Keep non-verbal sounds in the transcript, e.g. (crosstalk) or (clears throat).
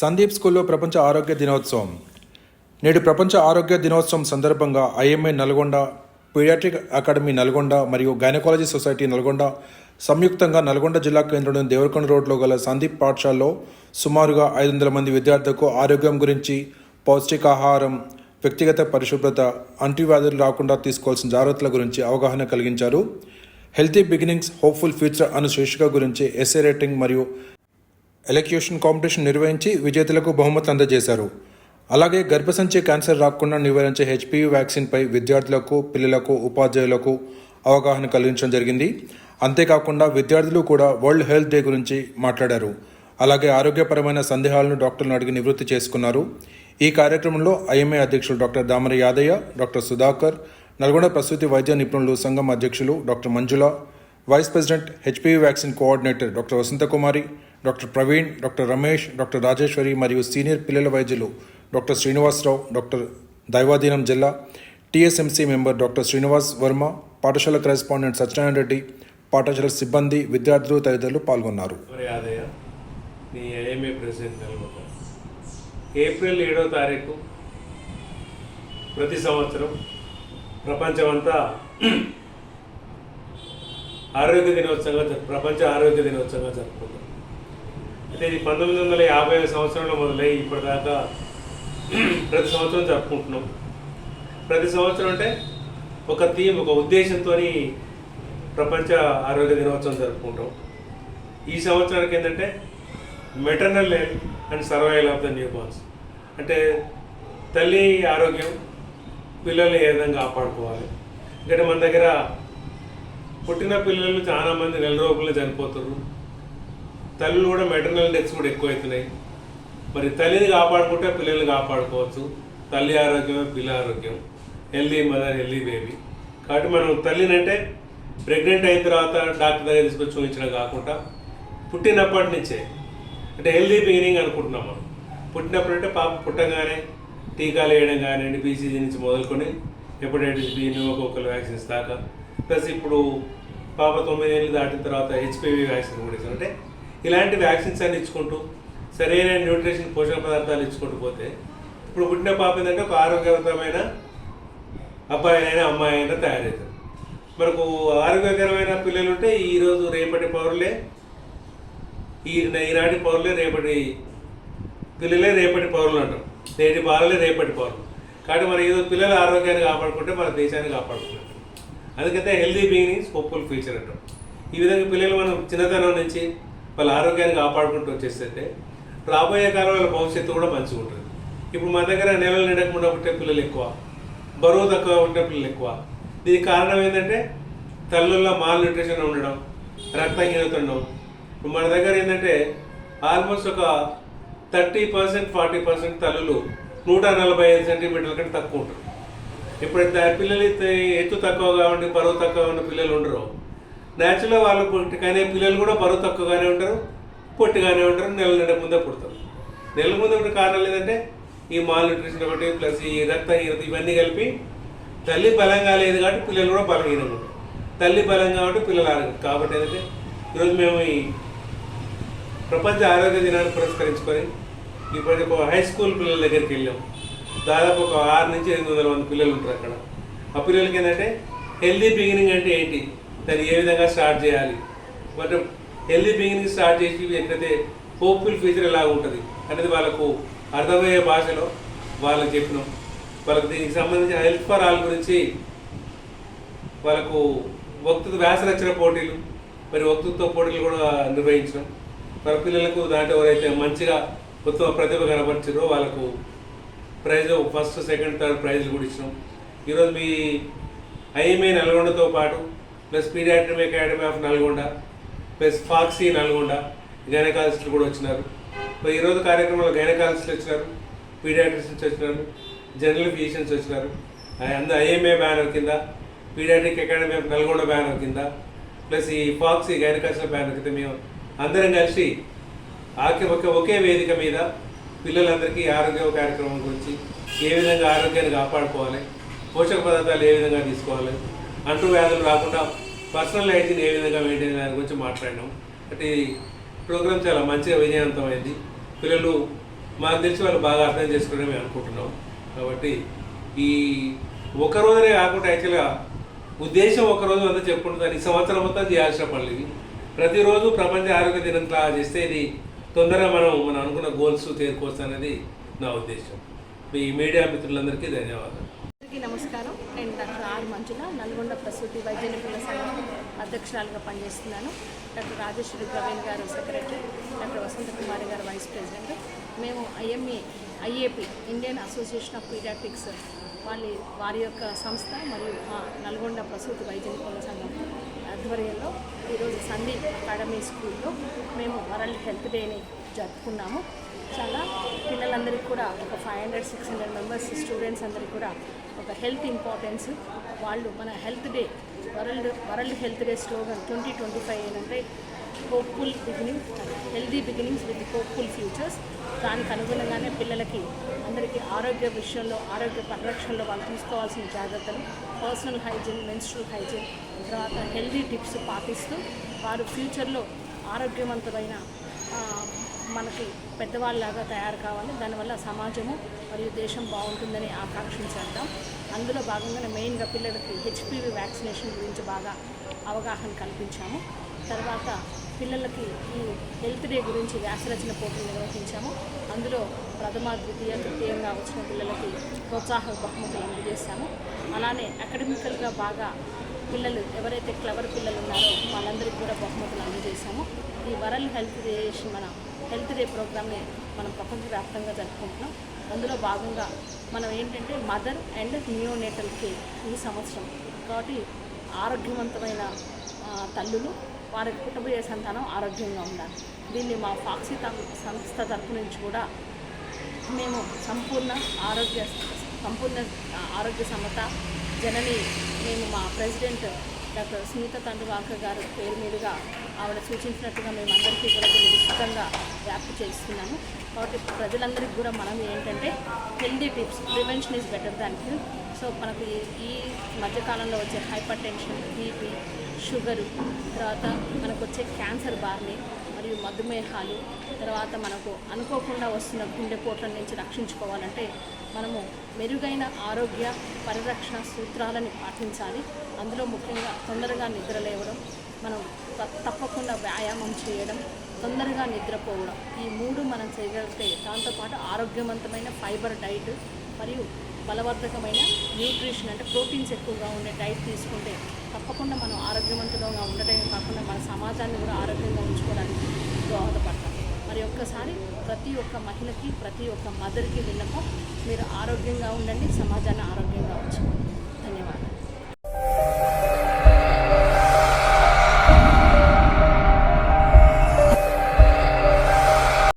సందీప్ స్కూల్లో ప్రపంచ ఆరోగ్య దినోత్సవం. నేడు ప్రపంచ ఆరోగ్య దినోత్సవం సందర్భంగా IMA Nalgonda pediatric academy Nalgonda మరియు గైనకాలజీ సొసైటీ నల్గొండ సంయుక్తంగా నల్గొండ జిల్లా కేంద్రంలోని దేవరకొండ రోడ్లో గల సందీప్ పాఠశాలలో సుమారుగా ఐదు వందల మంది విద్యార్థులకు ఆరోగ్యం గురించి పౌష్టికాహారం వ్యక్తిగత పరిశుభ్రత అంటువ్యాధులు రాకుండా తీసుకోవాల్సిన జాగ్రత్తల గురించి అవగాహన కలిగించారు. హెల్తీ బిగినింగ్స్ హోప్ఫుల్ ఫ్యూచర్ అను శీర్షిక గురించి ఎస్ఏ రేటింగ్ మరియు ఎలక్యూషన్ కాంపిటీషన్ నిర్వహించి విజేతలకు బహుమతులు అందజేశారు. అలాగే గర్భసంచి క్యాన్సర్ రాకుండా నివారించే హెచ్పివి వ్యాక్సిన్పై విద్యార్థులకు పిల్లలకు ఉపాధ్యాయులకు అవగాహన కలిగించడం జరిగింది. అంతేకాకుండా విద్యార్థులు కూడా వరల్డ్ హెల్త్ డే గురించి మాట్లాడారు. అలాగే ఆరోగ్యపరమైన సందేహాలను డాక్టర్లను అడిగి నివృత్తి చేసుకున్నారు. ఈ కార్యక్రమంలో ఐఎంఏ అధ్యక్షులు డాక్టర్ దామర యాదయ్య డాక్టర్ సుధాకర్ నల్గొండ ప్రసూతి వైద్య నిపుణులు సంఘం అధ్యక్షులు doctor Manjula vice president HPV vaccine coordinator doctor Vasanthakumari doctor Praveen doctor Ramesh doctor Rajeshwari మరియు సీనియర్ పిల్లల వైద్యులు డాక్టర్ శ్రీనివాసరావు డాక్టర్ దైవాధీనం జిల్లా TSMC member doctor Srinivas Varma పాఠశాల కరెస్పాండెంట్ సత్యనారాయణ రెడ్డి పాఠశాల సిబ్బంది విద్యార్థులు తదితరులు పాల్గొన్నారు. యాదయ్య ఏప్రిల్ ఏడవ తారీఖు ప్రతి సంవత్సరం ప్రపంచమంతా (clears throat) ఆరోగ్య దినోత్సవంగా ప్రపంచ ఆరోగ్య దినోత్సవంగా జరుపుకుంటాం. అంటే ఇది పంతొమ్మిది వందల యాభై ఐదు సంవత్సరంలో మొదలై ఇప్పటిదాకా ప్రతి సంవత్సరం జరుపుకుంటున్నాం. ప్రతి సంవత్సరం అంటే ఒక థీమ్ ఒక ఉద్దేశంతో ప్రపంచ ఆరోగ్య దినోత్సవం జరుపుకుంటాం. ఈ సంవత్సరానికి ఏంటంటే maternal health and survival of the newborns అంటే తల్లి ఆరోగ్యం పిల్లల్ని ఏ విధంగా కాపాడుకోవాలి? ఎందుకంటే మన దగ్గర పుట్టిన పిల్లలు చాలా మంది నెల రోజులు చనిపోతున్నారు. తల్లులు కూడా మెటర్నల్ డెత్స్ కూడా ఎక్కువ అవుతున్నాయి మరి తల్లిని కాపాడుకుంటే పిల్లల్ని కాపాడుకోవచ్చు. తల్లి ఆరోగ్యమే పిల్ల ఆరోగ్యం. హెల్దీ మదర్ హెల్దీ బేబీ కాబట్టి మనం తల్లిని అంటే ప్రెగ్నెంట్ అయిన తర్వాత డాక్టర్ దగ్గర తీసుకొని చూపించడం కాకుండా పుట్టినప్పటి నుంచే అంటే హెల్దీ బిగినింగ్ అనుకుంటున్నాం మనం. పుట్టినప్పుడు అంటే పాప పుట్టగానే టీకాలు వేయడం కానివ్వండి బీసీజీ నుంచి మొదలుకొని హెపటైటిస్ బి న్యూమోకోకల్ వ్యాక్సిన్స్ దాకా. ప్లస్ ఇప్పుడు పాప తొమ్మిది ఏళ్ళు దాటిన తర్వాత హెచ్పివి వ్యాక్సిన్ కూడా ఇచ్చారు. అంటే ఇలాంటి వ్యాక్సిన్స్ అన్ని ఇచ్చుకుంటూ సరైన న్యూట్రిషన్ పోషక పదార్థాలు ఇచ్చుకుంటూ పోతే ఇప్పుడు పుట్టిన పాప ఏంటంటే ఒక ఆరోగ్యవంతమైన అబ్బాయి అయినా అమ్మాయి అయినా తయారవుతారు. మనకు ఆరోగ్యకరమైన పిల్లలు ఉంటే ఈరోజు రేపటి పౌరులే ఈ ఈనాటి పౌరులే రేపటి పిల్లలే రేపటి పౌరులు అంటారు. నేటి బాలలే రేపటి పౌరులు. కాబట్టి మరి ఏదో పిల్లల ఆరోగ్యాన్ని కాపాడుకుంటే మన దేశాన్ని కాపాడుకున్నట్టు అందుకైతే హెల్దీ బీయింగ్స్ హోప్ఫుల్ ఫ్యూచర్ అంటాం. ఈ విధంగా పిల్లలు మనం చిన్నతనం నుంచి వాళ్ళ ఆరోగ్యాన్ని కాపాడుకుంటూ వచ్చేస్తే రాబోయే కాలం వాళ్ళ భవిష్యత్తు కూడా మంచిగా ఉంటుంది. ఇప్పుడు మన దగ్గర నెలలు నిండకుండా పుట్టే పిల్లలు ఎక్కువ బరువు తక్కువ ఉంటే పిల్లలు ఎక్కువ. దీనికి కారణం ఏంటంటే తల్లుల్లో మాల్ న్యూట్రిషన్ ఉండడం రక్తహీనత ఉండడం. ఇప్పుడు మన దగ్గర ఏంటంటే ఆల్మోస్ట్ ఒక థర్టీ పర్సెంట్ ఫార్టీ పర్సెంట్ తల్లులు నూట నలభై ఐదు సెంటీమీటర్ల కంటే తక్కువ ఉంటారు. ఇప్పుడు పిల్లలు అయితే ఎత్తు తక్కువగా ఉండి బరువు తక్కువ ఉన్న పిల్లలు ఉండరు. న్యాచురల్గా వాళ్ళు కానీ పిల్లలు కూడా బరువు తక్కువగానే ఉంటారు పొట్టిగానే ఉంటారు నెల నెల ముందే పుడతారు. నెల ముందే పుట్టిన కారణాలు ఏంటంటే ఈ మాల్ న్యూట్రిషన్ ఒకటి ప్లస్ ఈ రక్తహీనత ఇవన్నీ కలిపి తల్లి బలంగా లేదు కాబట్టి పిల్లలు కూడా బలహీనం ఉంటారు. తల్లి బలం కాబట్టి పిల్లలు ఆరోగ్యం. కాబట్టి ఏంటంటే ఈరోజు మేము ఈ ప్రపంచ ఆరోగ్య దినాన్ని పురస్కరించుకొని ఇప్పుడు ఒక హై స్కూల్ పిల్లల దగ్గరికి వెళ్ళాం. దాదాపు ఒక ఆరు నుంచి ఎనిమిది వందల మంది పిల్లలు ఉంటారు అక్కడ. ఆ పిల్లలకి ఏంటంటే హెల్దీ బిగినింగ్ అంటే ఏంటి? దాన్ని ఏ విధంగా స్టార్ట్ చేయాలి? మనం హెల్దీ బీయింగ్ని స్టార్ట్ చేసి ఎట్లయితే హోప్ఫుల్ ఫ్యూచర్ ఎలా ఉంటుంది అనేది వాళ్ళకు అర్థమయ్యే భాషలో వాళ్ళకి చెప్పినాం. వాళ్ళకి దీనికి సంబంధించిన హెల్త్ ఫర్ ఆల్ గురించి వాళ్ళకు వక్తృ వ్యాసరచన పోటీలు మరి వక్తృత్వ పోటీలు కూడా నిర్వహించడం మన పిల్లలకు దాంట్లో ఎవరైతే మంచిగా ఉత్తమ ప్రతిభ కనబరిచారో వాళ్ళకు ప్రైజ్ ఫస్ట్ సెకండ్ థర్డ్ ప్రైజ్లు కూడా ఇచ్చినాం. ఈరోజు మీ ఐఎంఏ నల్గొండతో పాటు plus pediatric academy of Nalgonda plus FOGSI Nalgonda గైనకాలజిస్టులు కూడా వచ్చినారు. మరి ఈరోజు కార్యక్రమంలో గైనకాలజిస్టులు వచ్చినారు పీడియాట్రిషన్స్ వచ్చినారు జనరల్ ఫిజిషియన్స్ వచ్చినారు. అందరు ఐఎంఏ బ్యానర్ కింద pediatric academy of Nalgonda banner కింద ప్లస్ ఈ ఫాక్సీ గైనకాలజిస్టుల బ్యానర్ కింద మేము అందరం కలిసి ఆకి ఒక ఒకే వేదిక మీద పిల్లలందరికీ ఆరోగ్య కార్యక్రమం గురించి ఏ విధంగా ఆరోగ్యాన్ని కాపాడుకోవాలి పోషక పదార్థాలు ఏ విధంగా తీసుకోవాలి అంటు వ్యాధులు రాకుండా పర్సనల్ హైజీన్ ఏ విధంగా మెయింటైన్ దాని గురించి మాట్లాడినాం. అంటే ఈ ప్రోగ్రామ్ చాలా మంచిగా విజయవంతమైంది. పిల్లలు మాకు తెలిసి వాళ్ళు బాగా అర్థం చేసుకునే మేము అనుకుంటున్నాం. కాబట్టి ఈ ఒక రోజునే కాకుండా యాక్చువల్గా ఉద్దేశం ఒక రోజు అంతా చెప్పుకుంటుంది ఈ సంవత్సరం మొత్తం చేయాల్సిన పనులు ఇవి. ప్రతిరోజు ప్రపంచ ఆరోగ్య దినంలా చేస్తే ఇది తొందరగా మనం మనం అనుకున్న గోల్స్ చేరుకోవచ్చు అనేది నా ఉద్దేశం. మీ మీడియా మిత్రులందరికీ ధన్యవాదాలు. అందరికీ నమస్కారం. నేను డాక్టర్ ఆర్ మంజుల నల్గొండ ప్రసూతి వైద్య నిపుణుల సంఘం అధ్యక్షురాలుగా పనిచేస్తున్నాను. డాక్టర్ రాజేశ్వరి ప్రవీణ్ గారు secretary doctor Vasantha Kumari garu vice president. మేము IMA IAP Indian association of pediatrics వాళ్ళ వారి యొక్క సంస్థ మరియు మా నల్గొండ ప్రసూతి వైద్య నిపుణుల సంఘం ఆధ్వర్యంలో ఈరోజు సందీప్ అకాడమీ స్కూల్లో మేము వరల్డ్ హెల్త్ డేని జరుపుకున్నాము. చాలా పిల్లలందరికీ కూడా ఒక five hundred six hundred members students అందరికీ కూడా ఒక హెల్త్ ఇంపార్టెన్స్ వాళ్ళు మన health day world world health day slogan twenty twenty five ఏంటంటే hopeful beginning healthy beginnings with hopeful futures దానికి అనుగుణంగానే పిల్లలకి అందరికీ ఆరోగ్య విషయంలో ఆరోగ్య పరిరక్షణలో వాళ్ళు తీసుకోవాల్సిన జాగ్రత్తలు పర్సనల్ హైజీన్ మెన్స్ట్రల్ హైజీన్ తర్వాత హెల్దీ టిప్స్ పాటిస్తూ వారు ఫ్యూచర్లో ఆరోగ్యవంతమైన మనకి పెద్దవాళ్ళలాగా తయారు కావాలి. దానివల్ల సమాజము మరియు దేశం బాగుంటుందని ఆకాంక్షించేద్దాం. అందులో భాగంగానే మెయిన్గా పిల్లలకి హెచ్పివి వ్యాక్సినేషన్ గురించి బాగా అవగాహన కల్పించాము. తర్వాత పిల్లలకి ఈ హెల్త్ డే గురించి వ్యాసరచన పోటీలు నిర్వహించాము. అందులో ప్రథమ ద్వితీయ తృతీయంగా వచ్చిన పిల్లలకి ప్రోత్సాహక బహుమతులు అందజేశాము. అలానే అకాడమికల్గా బాగా పిల్లలు ఎవరైతే క్లవర్ పిల్లలు ఉన్నారో వాళ్ళందరికీ కూడా బహుమతులు అందజేశాము. ఈ వరల్డ్ హెల్త్ డే మన హెల్త్ డే ప్రోగ్రామ్ని మనం ప్రపంచవ్యాప్తంగా జరుపుకుంటున్నాం. అందులో భాగంగా మనం ఏంటంటే మదర్ అండ్ నియోనేటల్ కేర్ ఈ సంవత్సరం కాబట్టి ఆరోగ్యవంతమైన తల్లులు వారి పుట్టబోయే సంతానం ఆరోగ్యంగా ఉండాలి. దీన్ని మా ఫాక్సీ సంస్థ తరపు నుంచి కూడా మేము సంపూర్ణ ఆరోగ్య సంపూర్ణ ఆరోగ్య సమత జనని మేము మా ప్రెసిడెంట్ డాక్టర్ సునీత తండ్రివాకర్ గారి పేరు మీదుగా ఆవిడ సూచించినట్టుగా మేము అందరికీ కూడా విస్తృతంగా వ్యాప్తి చేస్తున్నాము. కాబట్టి ప్రజలందరికీ కూడా మనం ఏంటంటే healthy tips prevention is better than so మనకు ఈ- మధ్యకాలంలో వచ్చే హైపర్ టెన్షన్ బీపీ షుగరు తర్వాత మనకు వచ్చే క్యాన్సర్ బారిని మరియు మధుమేహాలు తర్వాత మనకు అనుకోకుండా వస్తున్న గుండెపోట్ల నుంచి రక్షించుకోవాలంటే మనము మెరుగైన ఆరోగ్య పరిరక్షణ సూత్రాలని పాటించాలి. అందులో ముఖ్యంగా తొందరగా నిద్ర లేవడం మనం తప్పకుండా వ్యాయామం చేయడం తొందరగా నిద్రపోవడం. ఈ మూడు మనం చేయగలిగితే దాంతోపాటు ఆరోగ్యవంతమైన ఫైబర్ డైట్ మరియు బలవర్ధకమైన న్యూట్రిషన్ అంటే ప్రోటీన్స్ ఎక్కువగా ఉండే డైట్ తీసుకుంటే తప్పకుండా మనం ఆరోగ్యవంతులుగా ఉండటమే కాకుండా మన సమాజాన్ని కూడా ఆరోగ్యంగా ఉంచుకోవడానికి దోహదపడతాం. మరి ఒక్కసారి ప్రతి ఒక్క మహిళకి ప్రతి ఒక్క మదర్కి విన్నపం మీరు ఆరోగ్యంగా ఉండండి సమాజాన్ని ఆరోగ్యంగా ఉంచుకోండి ధన్యవాదాలు.